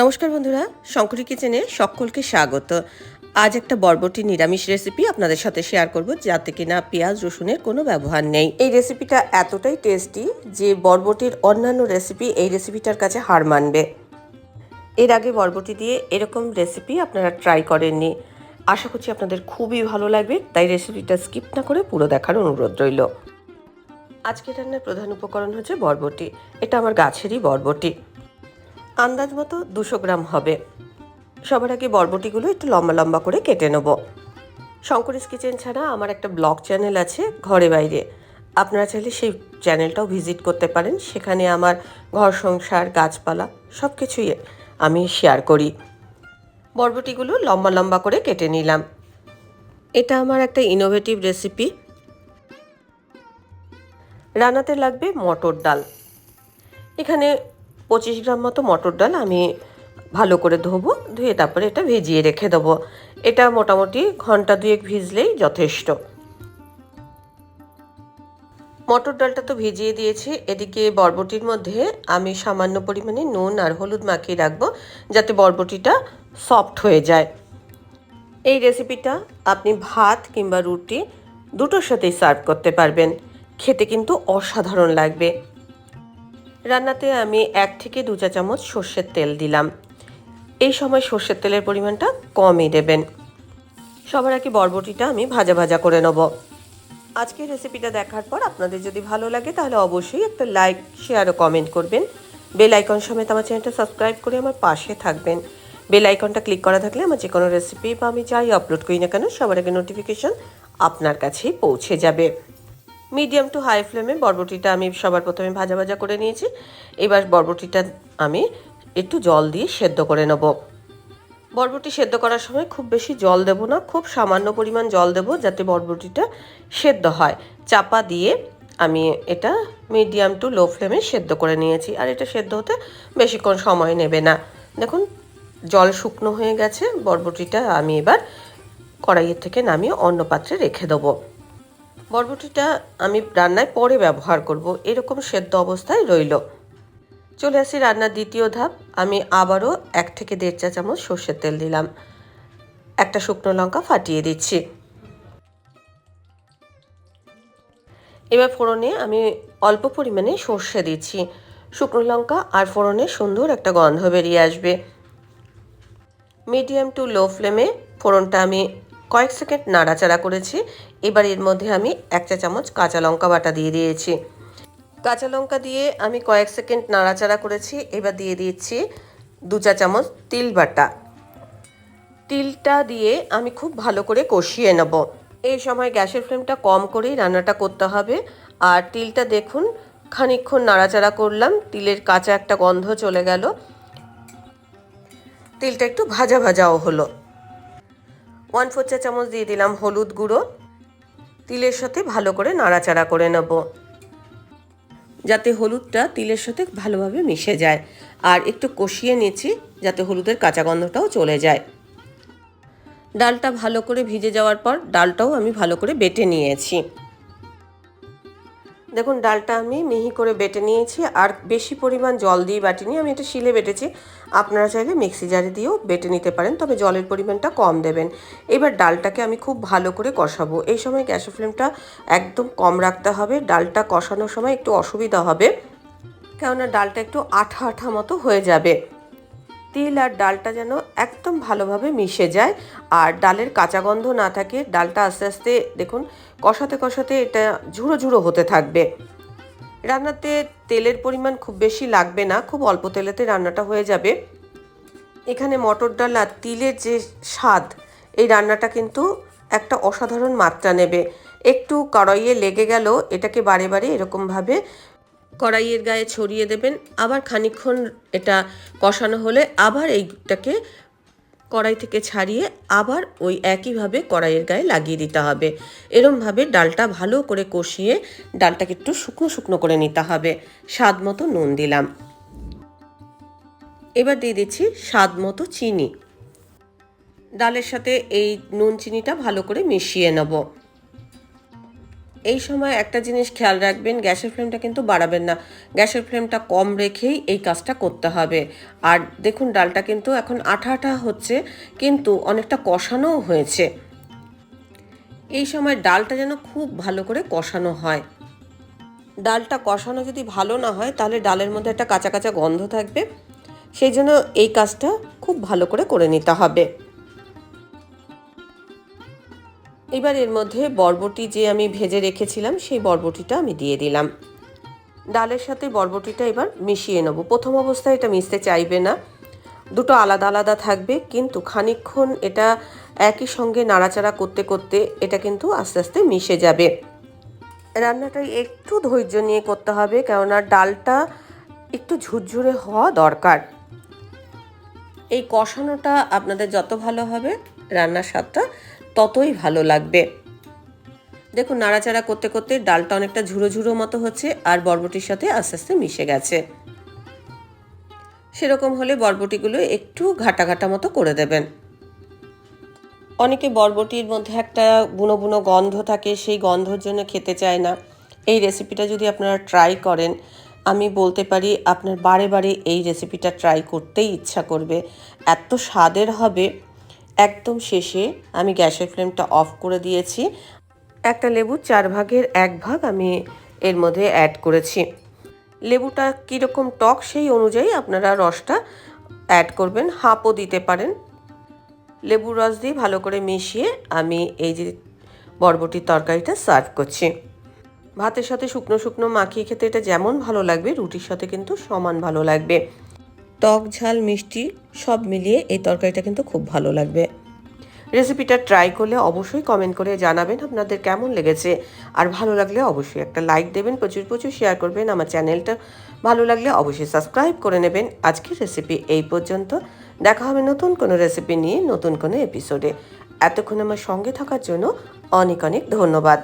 নমস্কার বন্ধুরা, শঙ্করী কিচেনে সকলকে স্বাগত। আজ একটা বরবটি নিরামিষ রেসিপি আপনাদের সাথে শেয়ার করব, যাতে কিনা পেঁয়াজ, রসুনের কোনো ব্যবহার নেই। এই রেসিপিটা এতটাই টেস্টি যে বরবটির অন্যান্য রেসিপি এই রেসিপিটার কাছে হার মানবে। এর আগে বরবটি দিয়ে এরকম রেসিপি আপনারা ট্রাই করেননি। আশা করছি আপনাদের খুবই ভালো লাগবে, তাই রেসিপিটা স্কিপ না করে পুরো দেখার অনুরোধ রইল। আজকে রান্নার প্রধান উপকরণ হচ্ছে বরবটি। এটা আমার গাছেরই বরবটি। আন্দাজ মতো দুশো গ্রাম হবে। সবার আগে বরবটিগুলো একটু লম্বা লম্বা করে কেটে নেব। শঙ্করিস কিচেন ছাড়া আমার একটা ব্লগ চ্যানেল আছে ঘরে বাইরে। আপনারা চাইলে সেই চ্যানেলটাও ভিজিট করতে পারেন। সেখানে আমার ঘর সংসার, গাছপালা সব কিছুই আমি শেয়ার করি। বরবটিগুলো লম্বা লম্বা করে কেটে নিলাম। এটা আমার একটা ইনোভেটিভ রেসিপি রান্নাতে লাগবে মটর ডাল। এখানে পঁচিশ গ্রাম মতো মটর ডাল আমি ভালো করে ধোবো, ধুয়ে তারপরে এটা ভিজিয়ে রেখে দেবো। এটা মোটামুটি ঘণ্টা দুয়েক ভিজলেই যথেষ্ট। মটর ডালটা তো ভিজিয়ে দিয়েছি, এদিকে বরবটির মধ্যে আমি সামান্য পরিমাণে নুন আর হলুদ মাখিয়ে রাখব, যাতে বরবটিটা সফট হয়ে যায়। এই রেসিপিটা আপনি ভাত কিংবা রুটি দুটোর সাথেই সার্ভ করতে পারবেন। খেতে কিন্তু অসাধারণ লাগবে। রান্নাতে আমি এক থেকে দু চা চামচ সর্ষের তেল দিলাম। এই সময় সর্ষের তেলের পরিমাণটা কমই দেবেন। সবার আগে বরবটিটা আমি ভাজা ভাজা করে নেব। আজকের রেসিপিটা দেখার পর আপনাদের যদি ভালো লাগে তাহলে অবশ্যই একটা লাইক, শেয়ার ও কমেন্ট করবেন। বেল আইকন সমেত আমার চ্যানেলটা সাবস্ক্রাইব করে আমার পাশে থাকবেন। বেল আইকনটা ক্লিক করা থাকলে আমার যে কোনো রেসিপি বা আমি যাই আপলোড করি না কেন, সবার আগে নোটিফিকেশন আপনার কাছেই পৌঁছে যাবে। মিডিয়াম টু হাই ফ্লেমে বরবটিটা আমি সবার প্রথমে ভাজা ভাজা করে নিয়েছি। এবার বরবটিটা আমি একটু জল দিয়ে সেদ্ধ করে নেব। বরবটি সেদ্ধ করার সময় খুব বেশি জল দেব না, খুব সামান্য পরিমাণ জল দেব যাতে বরবটিটা সেদ্ধ হয়। চাপা দিয়ে আমি এটা মিডিয়াম টু লো ফ্লেমে সেদ্ধ করে নিয়েছি আর এটা সেদ্ধ হতে বেশিক্ষণ সময় নেবে না। দেখুন, জল শুকনো হয়ে গেছে, বরবটিটা আমি এবার কড়াইয়ের থেকে নামিয়ে অন্য পাত্রে রেখে দেবো। বরবটিটা আমি রান্নায় পরে ব্যবহার করব। এরকম সেদ্ধ অবস্থায় রইল। চলে আসি রান্নার দ্বিতীয় ধাপ। আমি আবারও এক থেকে দেড় চা চামচ সর্ষের তেল দিলাম। একটা শুকনো লঙ্কা ফাটিয়ে দিচ্ছি। এবার ফোড়নে আমি অল্প পরিমাণে সর্ষে দিচ্ছি। শুকনো লঙ্কা আর ফোড়নে সুন্দর একটা গন্ধ বেরিয়ে আসবে। মিডিয়াম টু লো ফ্লেমে ফোড়নটা আমি কয়েক সেকেন্ড নাড়াচাড়া করেছি। এবার এর মধ্যে আমি এক চা চামচ কাঁচা লঙ্কা বাটা দিয়ে দিয়েছি। কাঁচা লঙ্কা দিয়ে আমি কয়েক সেকেন্ড নাড়াচাড়া করেছি। এবার দিয়ে দিচ্ছি দু চা চামচ তিল বাটা। তিলটা দিয়ে আমি খুব ভালো করে কষিয়ে নেব। এই সময় গ্যাসের ফ্লেমটা কম করেই রান্নাটা করতে হবে। আর তিলটা দেখুন, খানিকক্ষণ নাড়াচাড়া করলাম। তিলের কাঁচা একটা গন্ধ চলে গেল। তিলটা একটু ভাজা ভাজাও হলো। ওয়ান ফোর চা চামচ দিয়ে দিলাম হলুদ গুঁড়ো। তিলের সাথে ভালো করে নাড়াচাড়া করে নেব। যাতে হলুদটা তিলের সাথে ভালোভাবে মিশে যায়। আর একটু কষিয়ে নিয়েছি যাতে হলুদের কাঁচা গন্ধটাও চলে যায়। ডালটা ভালো করে ভিজে যাওয়ার পর ডালটাও আমি ভালো করে বেটে নিয়েছি। দেখুন, ডালটা আমি মিহি করে বেটে নিয়েছি আর বেশি পরিমাণ জল দিয়ে বাটিনি। আমি এটা শিলে বেটেছি। আপনারা চাইলে মিক্সি জারে দিয়েও বেটে নিতে পারেন, তবে জলের পরিমাণটা কম দেবেন। এবার ডালটাকে আমি খুব ভালো করে কষাবো। এই সময় গ্যাসের ফ্লেমটা একদম কম রাখতে হবে। ডালটা কষানোর সময় একটু অসুবিধা হবে, কেননা ডালটা একটু আঠা আঠা মতো হয়ে যাবে। তিল আর ডালটা যেন একদম ভালোভাবে মিশে যায় আর ডালের কাঁচা গন্ধ না থাকে, ডালটা আস্তে আস্তে দেখুন কষাতে কষাতে এটা ঝুড়ো ঝুড়ো হতে থাকবে। রান্নাতে তেলের পরিমাণ খুব বেশি লাগবে না, খুব অল্প তেলেতে রান্নাটা হয়ে যাবে। এখানে মটর ডাল আর তিলের যে স্বাদ, এই রান্নাটা কিন্তু একটা অসাধারণ মাত্রা নেবে। একটু কড়াইয়ে লেগে গেল এটাকে বারে বারে এরকমভাবে কড়াইয়ের গায়ে ছড়িয়ে দেবেন। আবার খানিকক্ষণ এটা কষানো হলে আবার এইটাকে কড়াই থেকে ছাড়িয়ে আবার ওই একইভাবে কড়াইয়ের গায়ে লাগিয়ে দিতে হবে। এরমভাবে ডালটা ভালো করে কষিয়ে ডালটাকে একটু শুকনো শুকনো করে নিতে হবে। স্বাদ মতো নুন দিলাম। এবার দিয়ে দিচ্ছি স্বাদ মতো চিনি। ডালের সাথে এই নুন চিনিটা ভালো করে মিশিয়ে নেব। এই সময় একটা জিনিস খেয়াল রাখবেন, গ্যাসের ফ্লেমটা কিন্তু বাড়াবেন না। গ্যাসের ফ্লেমটা কম রেখেই এই কাজটা করতে হবে। আর দেখুন, ডালটা কিন্তু এখন আঠা আঠা হচ্ছে, কিন্তু অনেকটা কষানোও হয়েছে। এই সময় ডালটা যেন খুব ভালো করে কষানো হয়। ডালটা কষানো যদি ভালো না হয়, তাহলে ডালের মধ্যে একটা কাঁচা কাঁচা গন্ধ থাকবে। সেই জন্য এই কাজটা খুব ভালো করে করে নিতে হবে। এবার এর মধ্যে বরবটি যে আমি ভেজে রেখেছিলাম, সেই বরবটিটা আমি দিয়ে দিলাম। ডালের সাথে বরবটিটা এবার মিশিয়ে নেব। প্রথম অবস্থায় এটা মিশতে চাইবে না। দুটো আলাদা আলাদা থাকবে, কিন্তু খানিকক্ষণ এটা একই সঙ্গে নাড়াচাড়া করতে করতে এটা কিন্তু আস্তে আস্তে মিশে যাবে। রান্নাটা একটু ধৈর্য নিয়ে করতে হবে, কেননা ডালটা একটু ঝুরঝুরে হওয়া দরকার। এই কষানোটা আপনাদের যত ভালো হবে, রান্নার স্বাদটা ততই ভালো লাগবে। দেখুন, নাড়াচাড়া করতে করতে ডালটা অনেকটা ঝুরো ঝুরো মতো হচ্ছে আর বরবটির সাথে আস্তে আস্তে মিশে গেছে। সেরকম হলে বরবটিগুলো একটু ঘাটা ঘাটা মতো করে দেবেন। অনেকে বরবটির মধ্যে একটা বুনো বুনো গন্ধ থাকে, সেই গন্ধর জন্য খেতে চায় না। এই রেসিপিটা যদি আপনারা ট্রাই করেন আমি বলতে পারি আপনার বারে বারে এই রেসিপিটা ট্রাই করতেই ইচ্ছা করবে। এত স্বাদের হবে। একদম শেষে আমি গ্যাসের ফ্লেমটা অফ করে দিয়েছি। একটা লেবু চার ভাগের এক ভাগ আমি এর মধ্যে অ্যাড করেছি। লেবুটা কীরকম টক সেই অনুযায়ী আপনারা রসটা অ্যাড করবেন হাফও দিতে পারেন। লেবুর রস দিয়ে ভালো করে মিশিয়ে আমি এই যে বরবটির তরকারিটা সার্ভ করছি। ভাতের সাথে শুকনো শুকনো মাখিয়ে খেতে এটা যেমন ভালো লাগবে, রুটির সাথে কিন্তু সমান ভালো লাগবে। টক ঝাল, মিষ্টি সব মিলিয়ে এই তরকারিটা কিন্তু খুব ভালো লাগবে। রেসিপিটা ট্রাই করলে অবশ্যই কমেন্ট করে জানাবেন আপনাদের কেমন লেগেছে। আর ভালো লাগলে অবশ্যই একটা লাইক দেবেন, প্রচুর প্রচুর শেয়ার করবেন, আমার চ্যানেলটা ভালো লাগলে অবশ্যই সাবস্ক্রাইব করে নেবেন। আজকের রেসিপি এই পর্যন্ত। দেখা হবে নতুন কোনো রেসিপি নিয়ে, নতুন কোনো এপিসোডে। এতক্ষণ আমার সঙ্গে থাকার জন্য অনেক অনেক ধন্যবাদ।